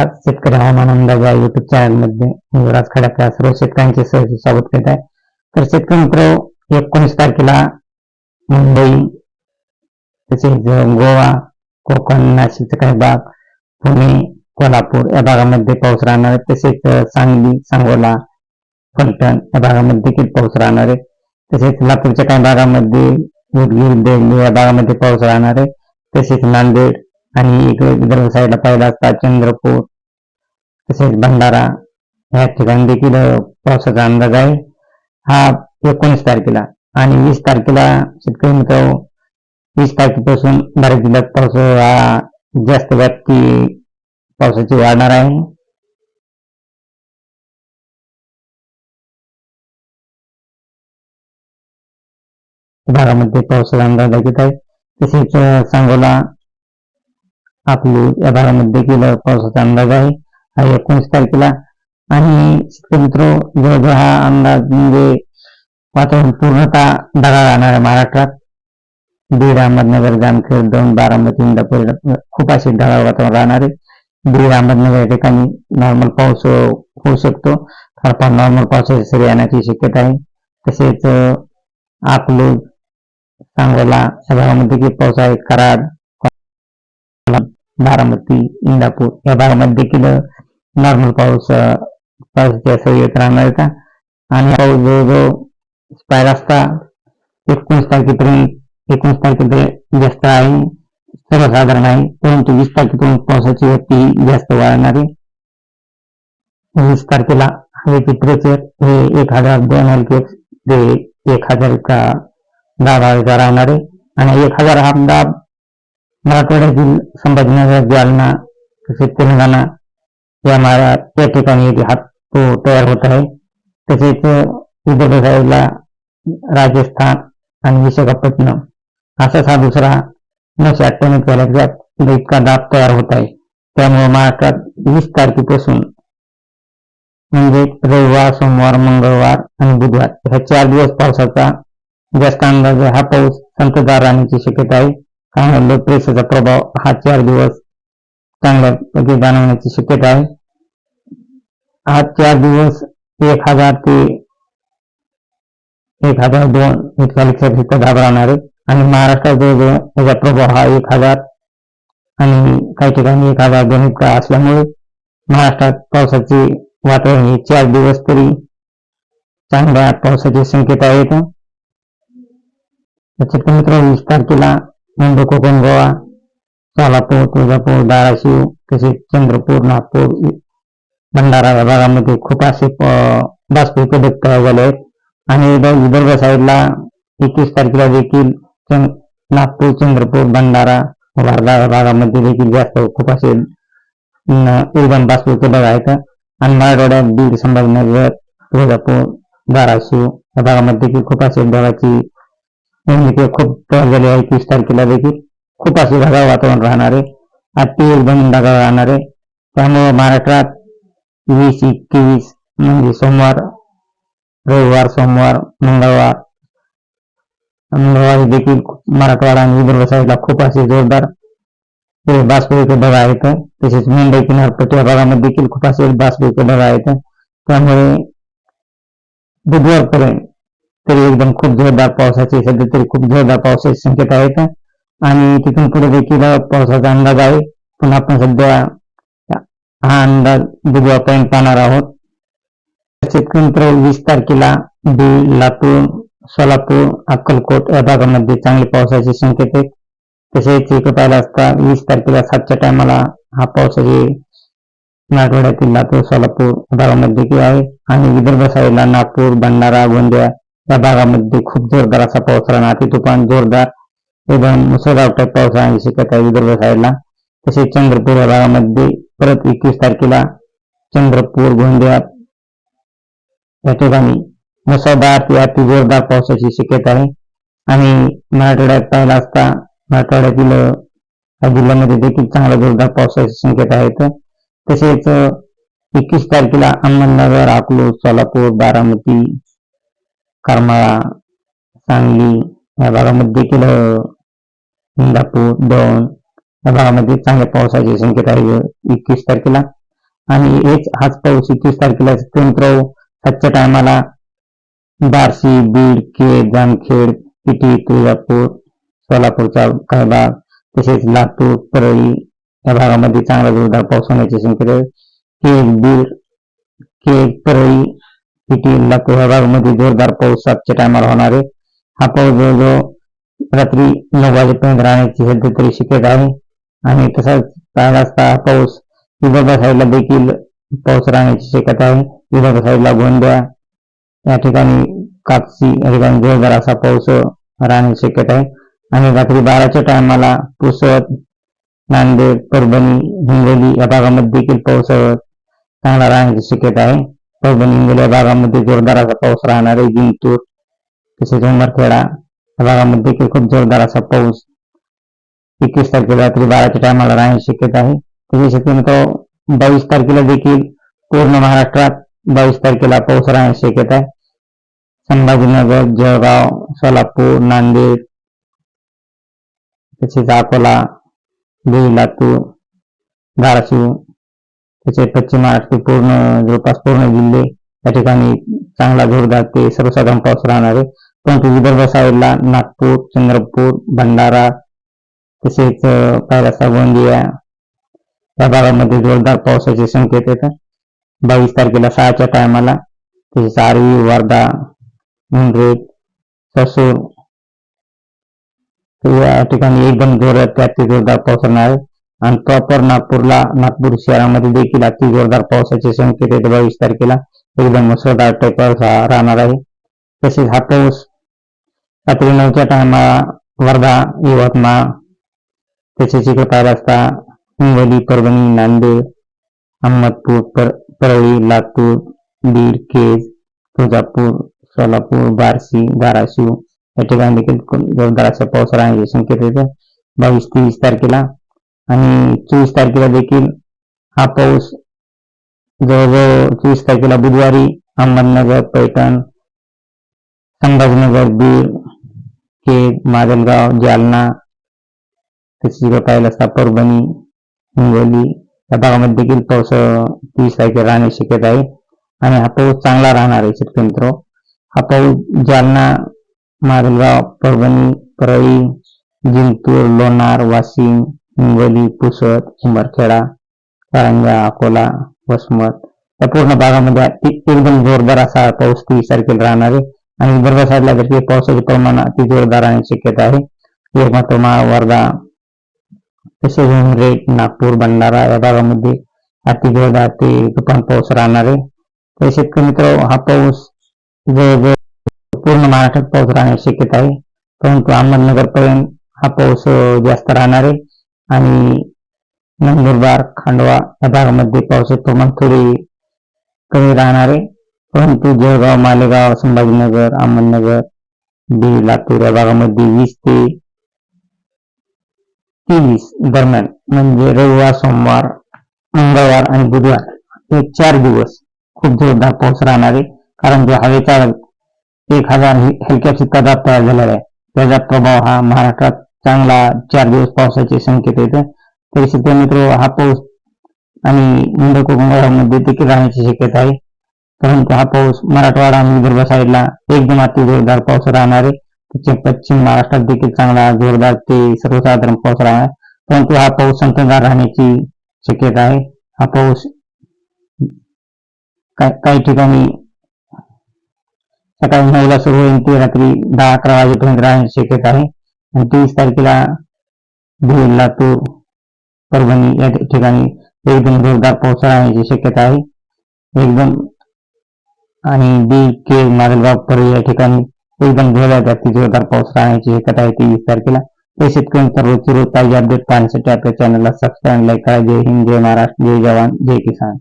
नमस्कार शेतकरी हवामान अंदाज या युट्यूब चॅनलमध्ये मी सर्व शेतकऱ्यांचे सहज स्वागत करत आहे. तर शेतकरी मित्र एकोणीस तारखेला मुंबई तसेच गोवा कोकण नाशिकचे काही भाग पुणे कोल्हापूर या भागामध्ये पाऊस राहणार आहे. तसेच सांगली सांगोला फलटण या भागामध्ये देखील पाऊस राहणार आहे. तसेच लातूरच्या काही भागामध्ये उदगीर देवणी या भागामध्ये पाऊस राहणार आहे. तसेच नांदेड आणि इकडे विदर्भ साईडला पाहिला असता चंद्रपूर तसेच भंडारा या ठिकाणी देखील पावसाचा अंदाज आहे. हा एकोणीस तारखेला आणि वीस तारखेला शेतकरी मित्र, वीस तारखेपासून बऱ्याच जिल्ह्यात पाऊस हा जास्त व्याप्ती पावसाची वाढणार आहे. भागामध्ये पावसाचा अंदाज लागत आहे. तसेच सांगोला अकलूज या भागामध्ये देखील पावसाचा अंदाज आहे. एकोणीस तारखेला. आणि शेतकरी मित्र जवळजवळ हा अंदाज म्हणजे वातावरण पूर्णतः ढगाळ राहणार आहे महाराष्ट्रात. बीड अहमदनगर जामखेड दोन बारामती इंदापूर खूप असे ढगाळ वातावरण राहणार आहे. बीड अहमदनगर या ठिकाणी नॉर्मल पाऊस हो, होऊ शकतो. फार नॉर्मल पावसाची सरी येण्याची शक्यता आहे. तसेच अकलूज सांगोला या भागामध्ये देखील पाऊस आहे कराड बारामती इंदापूर या भागामध्ये देखील नॉर्मल पाऊस पाऊस असं येत राहणार का? आणि पाऊस जवळजवळ पाहिला असता एकोणीस तारखेपर्यंत एकोणीस तारखेपर्यंत जास्त आहे सर्वसाधारण आहे परंतु वीस तारखेपर्यंत पावसाची व्यक्ती जास्त वाढणार आहे. वीस तारखेला हवेचे टेम्परेचर हे एक हजार दोन एलपीएक्स ते एक हजार का दाब हवेचा राहणार आहे. आणि एक हजार हा दाब मराठवाड्यातील संभाजीनगर जालना तसेच तेलंगणा या मारा त्या ठिकाणी हात तो तयार होत आहे तसेच विदर्भ साईडला राजस्थान आणि विशाखापट्टणम असाच हा दुसरा नऊशे अठ्ठ्याण्णव कॅलेक्टरचा इतका दाब तयार होत आहे त्यामुळे महाराष्ट्रात वीस तारखेपासून म्हणजे रविवार, सोमवार मंगळवार आणि बुधवार ह्या चार दिवस पावसाचा जास्त अंदाज हा पाऊस संततधार राहण्याची शक्यता आहे कारण लो प्रेशरचा प्रभाव, हा, चार दिवस चांगल्यापैकी जाणवण्याची शक्यता आहे. हा चार दिवस एक हजार ते एक हजार दोन इतका लक्षात इतकं घाबरवणार आहे. आणि महाराष्ट्रात जवळजवळ त्याचा प्रभाव हा एक हजार आणि काही ठिकाणी एक हजार दोन इतका असल्यामुळे महाराष्ट्रात पावसाचे वातावरण हे चार दिवस तरी चांगल्या पावसाची संकेत आहेत त्याच्यात मित्र वीस तारखेला मुंबई कोकण गोवा सोलापूर तुळजापूर धाराशिव तसेच चंद्रपूर नागपूर भंडारा विभागामध्ये भागामध्ये खूप असे बाष्पीचे ढग झाले आहेत. आणि विदर्भ साईडला एकवीस तारखेला देखील नागपूर चंद्रपूर भंडारा वर्धा विभागामध्ये भागामध्ये देखील जास्त खूप असे उर्बन बाष्पीचे ढग आहेत. आणि मराठवाड्यात बीड संभाजीनगर तुळजापूर धाराशिव या भागामध्ये देखील खूप असे ढगाची खूप झाली झाले आहे. एकवीस तारखेला देखील खूप असे ढगाळ वातावरण राहणार आहे अति एकदम ढगाळ राहणार. आहे त्यामुळे महाराष्ट्रात वीस, एकवीस, म्हणजे सोमवार, रविवार, सोमवार, मंगळवार, मंगळवारी देखील मराठवाडा आणि विदर्भ साईडला खूप असे जोरदार बाष्पयुक्त ढग आहेत. तसेच मुंबई किनारपट्टी भागामध्ये देखील खूप असे बाष्पयुक्त ढग आहेत. त्यामुळे बुधवारपर्यंत तरी एकदम खूप जोरदार पावसाचे, सध्या तरी खूप जोरदार पावसाचे संकेत आहेत. आणि तिथून पुढे देखील पावसाचा अंदाज आहे. पण आपण सध्या हा अंदाज बुधवारपर्यंत पाहणार आहोत. शेतकरी वीस तारखेला बीड लातूर सोलापूर अक्कलकोट या भागामध्ये चांगले पावसाचे संकेत आहेत तसेच इकडे पाहिला असता वीस तारखेला सातच्या टायमाला हा पावसाचे मराठवाड्यातील लातूर सोलापूर भागामध्ये देखील आहे. आणि विदर्भ साईडला नागपूर भंडारा गोंदिया या भागामध्ये खूप जोरदार असा पाऊस राहणार ते तुफान जोरदार एकदम मुसळधार टाईप पाऊस राहण्याची शक्यता आहे विदर्भ साईडला तसेच चंद्रपूर या भागामध्ये परत एकवीस तारखेला चंद्रपूर गोंदिया या ठिकाणी मुसळधार ते अति जोरदार पावसाची शक्यता आहे. आणि मराठवाड्यात पाहिला असता मराठवाड्यातील जिल्ह्यामध्ये देखील चांगला जोरदार पावसाची शक्यता आहेत तसेच एकवीस तारखेला अहमदनगर अकलूज सोलापूर बारामती करमाळा सांगली या भागामध्ये देखील इंदापूर दोन या भागामध्ये चांगल्या पावसाची संकेत आहे एकवीस तारखेला. आणि हेच हाच पाऊस एकवीस तारखेला मित्र सातच्या टायमाला बार्शी बीड केज जामखेड पिटी तुळजापूर सोलापूरचा काही भाग तसेच लातूर परळी या भागामध्ये चांगला जोरदार पाऊस होण्याची संकेत आहे. केज बीड केज परळी पिटी लातूर या भागामध्ये जोरदार पाऊस सातच्या टायमाला होणार आहे. हा पाऊस जवळजवळ रात्री नऊ वाजेपर्यंत राहण्याची सध्या तरी शक्यता आहे. आणि तसाच पाहिला असता पाऊस विदर्भ साईडला देखील पाऊस राहण्याची शक्यता आहे. विदर्भ साईडला गोंदिया या ठिकाणी कापसी या ठिकाणी जोरदार असा पाऊस राहण्याची शक्यता आहे. आणि रात्री बाराच्या टायमाला पुसद नांदेड परभणी हिंगोली या भागामध्ये देखील पाऊस चांगला राहण्याची शक्यता आहे. परभणी हिंगोली या भागामध्ये जोरदार असा पाऊस राहणार आहे जिंतूर तसेच उमरखेडा भागामध्ये खूप जोरदार असा पाऊस एकवीस तारखेला रात्री बाराच्या टायमाला राहण्याची शक्यता आहे. तसेच शक्यतो बावीस तारखेला देखील पूर्ण महाराष्ट्रात बावीस तारखेला पाऊस राहण्याची शक्यता आहे. संभाजीनगर, जळगाव, सोलापूर, नांदेड, तसेच अकोला, बीड, लातूर, धाराशिव, तसेच पश्चिम महाराष्ट्र पूर्ण, जवळपास पूर्ण जिल्हे या ठिकाणी चांगला जोरदार ते सर्वसाधारण पाऊस राहणार आहे. परंतु विदर्भ साईडला नागपूर चंद्रपूर भंडारा तसेच पायरासा गोंदिया या भागामध्ये जोरदार पावसाचे संकेत येतात. बावीस तारखेला सहाच्या टायमाला तसेच आरवी वर्धा मुंद्रेत ससूर या ठिकाणी एकदम जोरात ते जोरदार पाऊस राहणार आहे. आणि प्रॉपर नागपूरला नागपूर शहरामध्ये देखील अति जोरदार पावसाचे संकेत येते बावीस तारखेला. एकदम मुसळधार पाऊस राहणार आहे. तसेच हा पाऊस रात्री नऊच्या टायमा वर्धा यवतमाळ तसेच इकडे पाहिला हिंगोली परभणी, नांदेड, अहमदपूर, पर लातूर, बीड, केज, तुळजापूर, सोलापूर, बार्शी, धाराशिव, या ठिकाणी देखील संकेत येते बावीस, तेवीस तारखेला आणि चोवीस तारखेला देखील हा पाऊस जवळजवळ चोवीस तारखेला बुधवारी अहमदनगर, पैठण, संभाजीनगर, बीड केज माजलगाव जालना तसेच पाहिलं असता परभणी हिंगोली या भागामध्ये देखील पाऊस तीस तारखेला राहण्याची शक्यता आहे. आणि हा पाऊस चांगला राहणार आहे शेतकरी मित्र. हा पाऊस जालना माजलगाव परभणी परळी जिंतूर लोणार वाशिम हिंगोली पुसद उंबरखेडा कारंजा अकोला वसमत या पूर्ण भागामध्ये एकदम जोरदार असा पाऊस तीस तारखेला राहणार आहे. आणि विदर्भ साईडला देखील पावसाचे प्रमाण अति जोरदार राहण्याची शक्यता आहे. यवतमाळ वर्धा तसेच रेट नागपूर भंडारा या भागामध्ये अति जोरदार ते तुफान पाऊस राहणार आहे. तर शेतकरी मित्र हा पाऊस जवळजवळ पूर्ण महाराष्ट्रात पाऊस राहण्याची शक्यता आहे. परंतु अहमदनगर पर्यंत हा पाऊस जास्त राहणार आहे. आणि नंदुरबार खांडवा या भागामध्ये पावसाचे प्रमाण थोडे कमी राहणार आहे. परंतु जळगाव मालेगाव संभाजीनगर अहमदनगर बीड लातूर या भागामध्ये वीस ते तेवीस दरम्यान म्हणजे रविवार सोमवार मंगळवार आणि बुधवार हे चार दिवस खूप जोरदार पाऊस राहणार आहे. कारण जो हवेचा एक हजार हलक्या दाब तयार झालेला आहे. त्याचा प्रभाव हा महाराष्ट्रात चांगला चार दिवस पावसाचे संकेत येते तरी शेतकरी मित्र हा पाऊस आणि मुंबई कोकण देखील राहण्याची शक्यता आहे. परंतु हा पाऊस मराठवाडा आणि विदर्भ साईडला एकदम अति जोरदार पाऊस राहणार आहे पश्चिम महाराष्ट्रात देखील चांगला, जोरदार ते सर्वसाधारण पाऊस राहणार परंतु हा पाऊस संततधार राहण्याची शक्यता आहे हा पाऊस काही ठिकाणी। सकाळी नऊला सुरू होईल ते रात्री दहा अकरा वाजेपर्यंत राहण्याची शक्यता आहे आणि तेवीस तारखेला बीड लातूर परभणी या ठिकाणी। एकदम जोरदार पाऊस राहण्याची शक्यता आहे एकदम आणि बी के माजलगाव परळी या ठिकाणी एकदम जोरदार जास्ती जोरदार पाऊस राहण्याची शक्यता आहे तेवीस तारखेला ते शेतकऱ्यांचा रोजची रोज ताजी अपडेट पाहण्यासाठी आपल्या चॅनलला सबस्क्राईब लाईक करा. जय हिंद जय महाराष्ट्र जय जवान जय किसान.